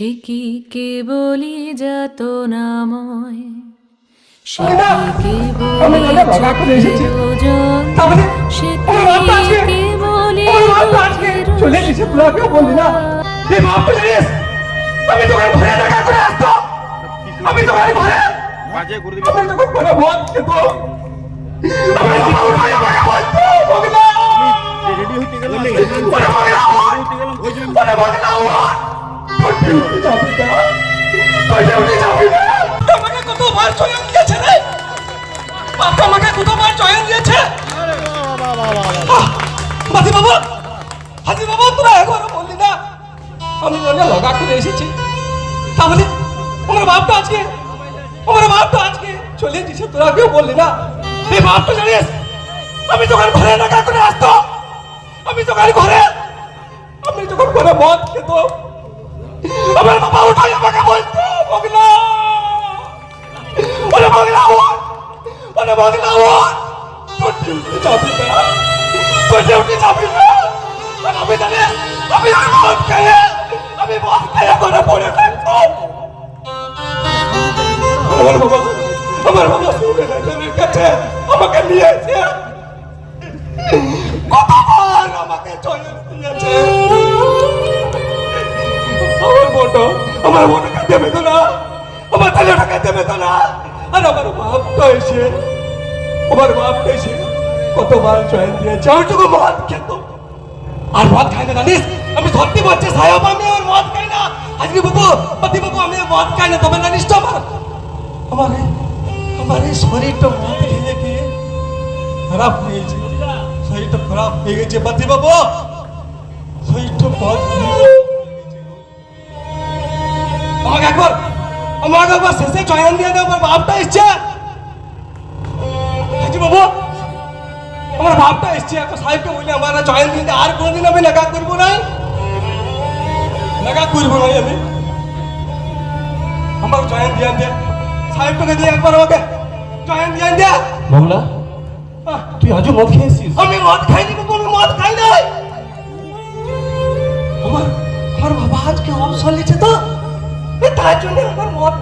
সে কি কেবলি যত নাময়? সে কি কেবলি দাদা বাবা করে এসেছি। চোখের তাহলে সে কি কেবলি আমার বাপ আজকে চলে এসেছে তোরাকেও বললি না। এই বাপ তো জানিস আমি তোকে ঘরে দেখা করে আসতো আমি তোকে ঘরে বাজে করে দিবি। আমি তোকে ঘরে মদ খেত আমার বাবা উঠাই বলতো বগলা রেডি হতে গেল ওরে বগলা হতে গেলাম। ওই জন্য ওরে বগলা আমাকে দিয়েছে রে? বাপ আমাকে কতবার চয়ন দিয়েছে? বাবা হাজি বাবা তোরা একবার বললি না। আমি জন্য লগা করে এসেছি। তাহলে আমার বাপটা আজকে, আমার বাপটা আজকে চলে দিছে তোরা কেউ বললি না। এই বাপটা জানিস, আমি যখন ঘরে লাগা করে আসতো, আমি যখন ঘরে, আমি যখন ঘরে মদ খেত আমার বাবা উঠাই আমাকে বলতো বগলা ওরে বগলা ওর ওরে বগলা ওর তোর ডিউটি যাবি না তোর ডিউটি যাবি না আমি জানি, আমি আর মদ খেয়ে, আমি মদ খেয়ে করে পড়ে থাকতো কতবার চয়ন দিয়েছে তোকে মদ খেত। আর মদ খাই না, জানিস? আমি সত্যি বলছি, সাহেব, আমি আর মদ খাই না। আজকে বাবু, পতি বাবু, আমি মদ খাই না, তবে জানিস তো আমার? আমার আমার এই শরীরটা মদ খেয়ে খেয়ে খারাপ হয়ে গেছে। শরীরটা খারাপ হয়ে গেছে, পতি বাবু। শরীরটা মদ আমাকে একবার আমাকে একবার শেষে চয়ন দিয়ে দেবো বাপটা এসছে। হাজি বাবু আমার বাপটা এসছে এখন সাহেবকে বলি আমার চয়ন দিতে আর কোনোদিন আমি নাগা করব নাই নাগা করব নাই আমি। আমার চয়ন দিয়ে দে। সাহেবটাকে দিয়ে একবার আমাকে। চয়ন দিয়ে দে। আহ, তুই আজও মদ খেয়েছিস? আমি মদ খাইনি আমি মদ খাই নাই। আমার আমার বাবা আজকে অবসর নিচ্ছে তো। এ তার জন্য আমার মদ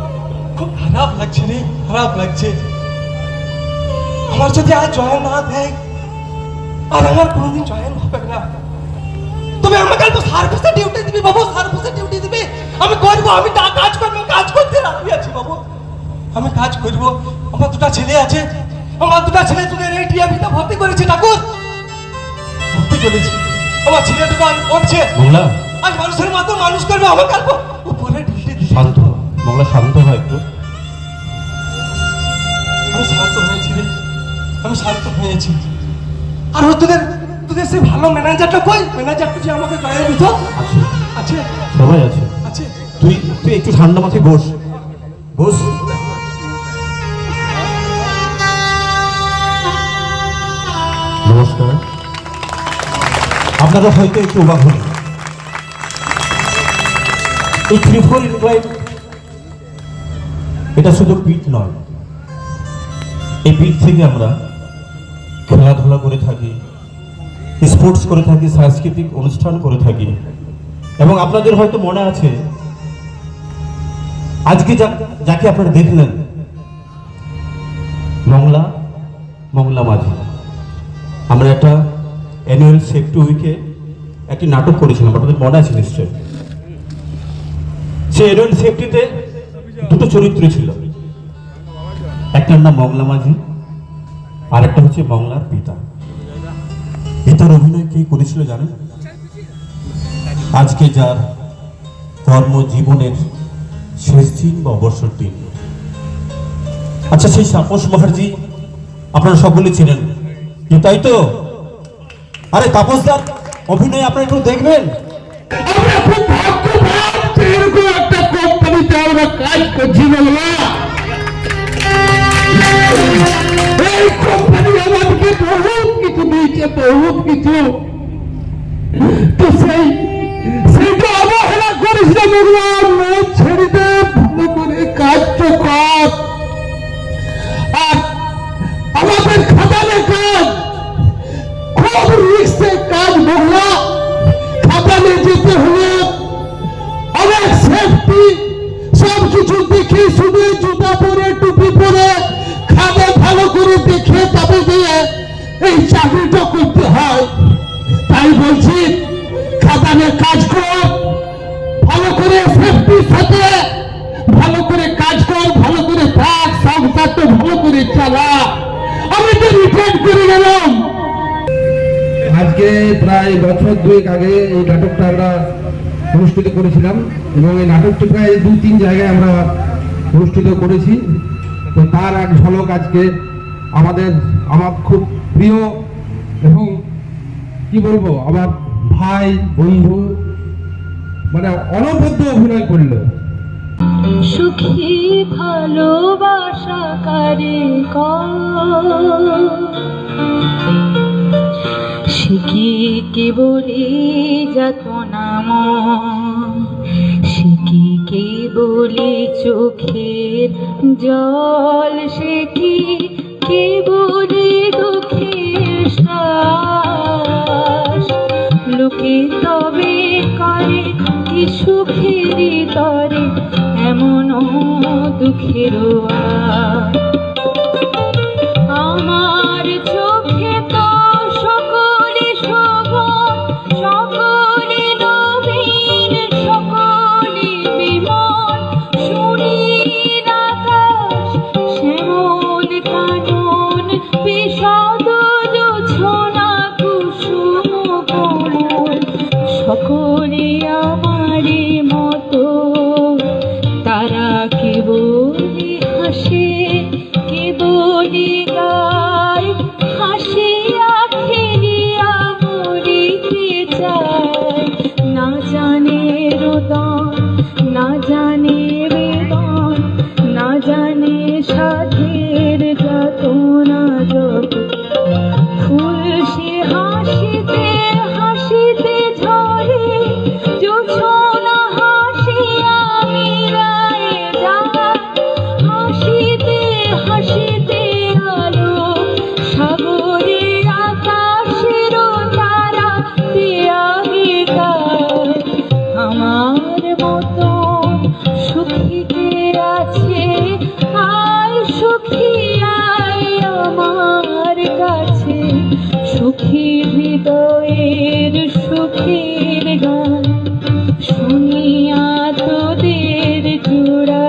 খুব খারাপ লাগছে রে খারাপ লাগছে। আমার যদি আজ জয়েন না দেয় আর আমার কোনোদিন জয়েন হবে না। তবে আমাকে তো সার্ভিসে ডিউটি দিবি বাবু সার্ভিসে ডিউটি দিবি। আমি করব আমি কাজ করব কাজ করতে রাজি আছি বাবু। আমি কাজ করব। আমার দুটা ছেলে আছে। আমার দুটা ছেলে তোদের এই টিএমপিতে ভর্তি করেছে ঠাকুর। ভর্তি করেছি। আমার ছেলে দুটো আজ পড়ছে। আজ মানুষের মতো মানুষ করবে আমাকে অল্প উপরে ঢিলে দিবে শান্ত হ। শান্ত হয় একটু। আমি শান্ত হয়েছি রে। আমি শান্ত হয়েছি। আর তোদের তোদের সে ভালো ম্যানেজারটা কই? ম্যানেজারটা যে আমাকে গায়ে দিত? আছে। সবাই আছে। আছে? তুই তুই একটু ঠান্ডা মাথায় বস। বস। নমস্কার। আপনারা হয়তো একটু অবাক হলেন এই থ্রি ফোর এটা শুধু পিঠ নয়। এই পিঠ থেকে আমরা খেলাধুলা করে থাকি স্পোর্টস করে থাকি, সাংস্কৃতিক অনুষ্ঠান করে থাকি। এবং আপনাদের হয়তো মনে আছে, আজকে যাকে আপনারা দেখলেন, মংলা মংলা মাঝি। আমরা একটা অ্যানুয়াল সেফটি উইকে একটি নাটক করেছিলাম, আপনাদের মনে আছে নিশ্চয় সেই অ্যানুয়াল সেফটিতে দুটো চরিত্র ছিল। একটার নাম মংলা মাঝি আর একটা হচ্ছে মংলার পিতা। পিতার অভিনয় কে করেছিল জানেন? আজকে যার কর্মজীবনের শেষ দিন বা অবসর দিন। আচ্ছা সেই তাপস মুখার্জি, আপনারা সকলে ছিলেন। তাই তো? আরে, তাপস তাপসদার অভিনয় আপনারা একটু দেখবেন। আমি খুব ভাগ্যবান এরকম একটা কোম্পানিতে আমরা কাজ করছি বলবা বহুত কিছু দিয়েছে, বহুত কিছু। সেই সেইটা অবহেলা করিস না মন ছেড়ে ভালো করে কাজ কর। আর আমাদের খাতালে কাজ। খুব রিক্সে কাজ বললা খাতালে যেতে হলে অনেক সেফটি সব কিছু দেখে শুনে এই চাকরিটা করতে হয়। তাই বলছি খাতানে কাজ কর, ভালো করে সেফটির সাথে, ভালো করে কাজ কর, ভালো করে থাক সংসারটা ভালো করে চালা। আমি তো রিটার্ন করে গেলাম। আজকে প্রায় বছর দুয়েক আগে এই নাটকটা আমরা অনুষ্ঠিত করেছিলাম এবং এই নাটকটি প্রায় দু তিন জায়গায় আমরা অনুষ্ঠিত করেছি। তো তার এক ঝলক আজকে আমাদের, আমার খুব প্রিয় এবং কি বলব, আমার ভাই, বন্ধু মানে অনবদ্য অভিনয় করল। সুখী, ভালোবাসা কারে শিখি কেবলি যত নাম শিখি কেবলি চোখের জল? শিখি কেবলি দুঃখের শ্বাস। লোকে তবে করে কি সুখেরই তরে এমন দুঃখের আমার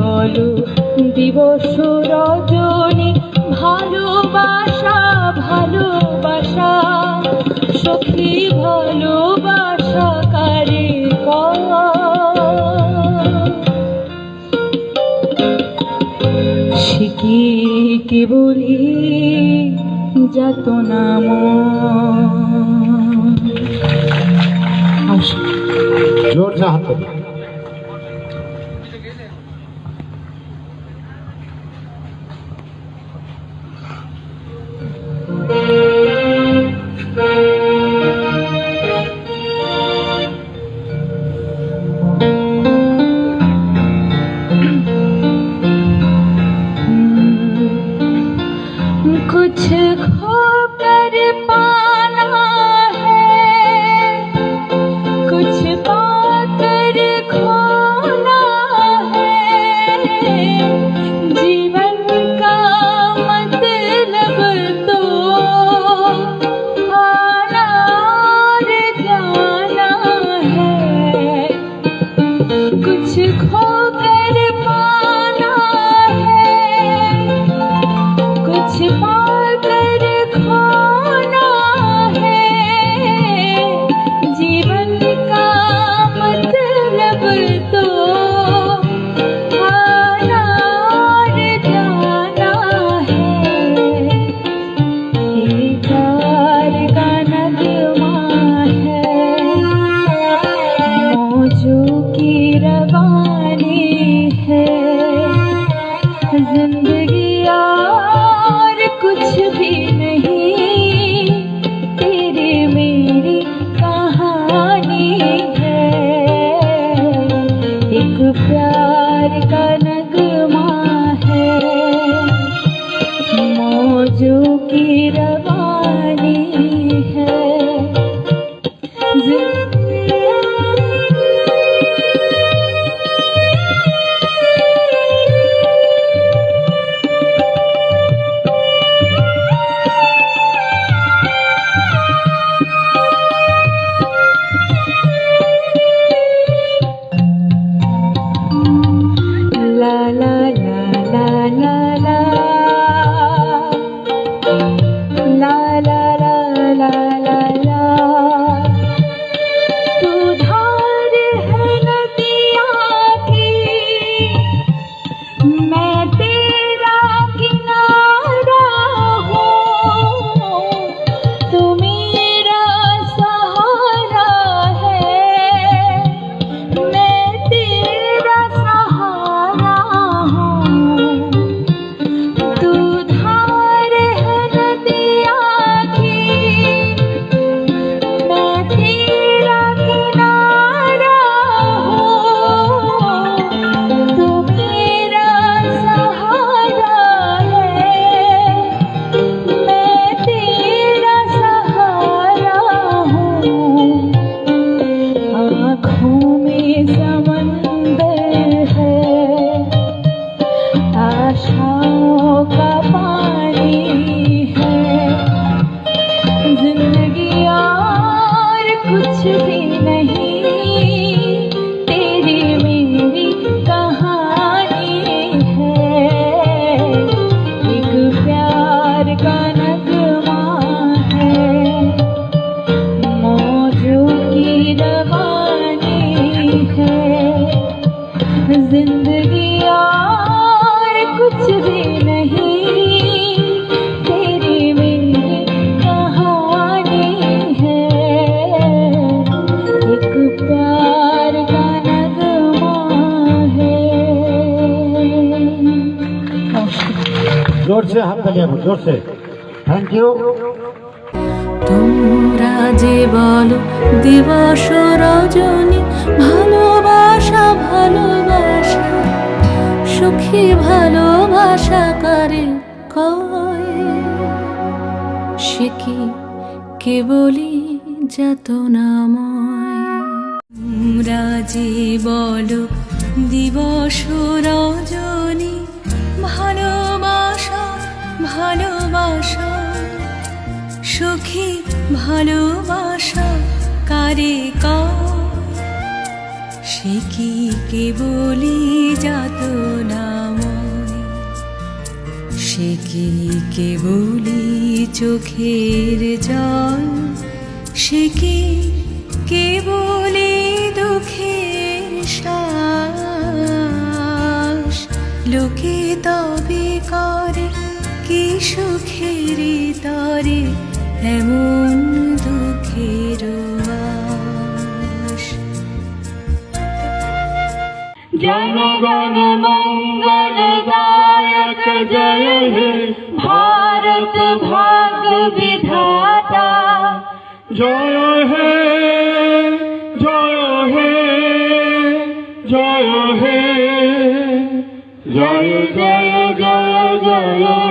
বলো দিবস রজনী ভালোবাসা ভালোবাসা। সখী ভালোবাসা কারে শিখি কেবলি যত নাম জোর कुछ खो कर पाना two people. তালি এখন জোরসে। থ্যাংক ইউ তোমরা যে বলো, দিবস রজনী, ভালোবাসা ভালোবাসা, সুখী, ভালোবাসা করে কয়? সে কি কেবলই যাতনাময়? তোমরা যে বলো, দিবস রজনী, ভালো ভালোবাসা, সুখী ভালোবাসা কারে? সে কি কেবলি যাত নাময় সে কি কেবলি চোখের জল? সে কি কেবলি দুঃখের শ্বাস? লোকে তবে করে কি সুখের তরে এমন দুঃখের জন গণ মঙ্গল গায়ক জয় হে ভারত ভাগ বিধাতা। জয় হে জয় হে জয় হে জয় জয় জয় জয়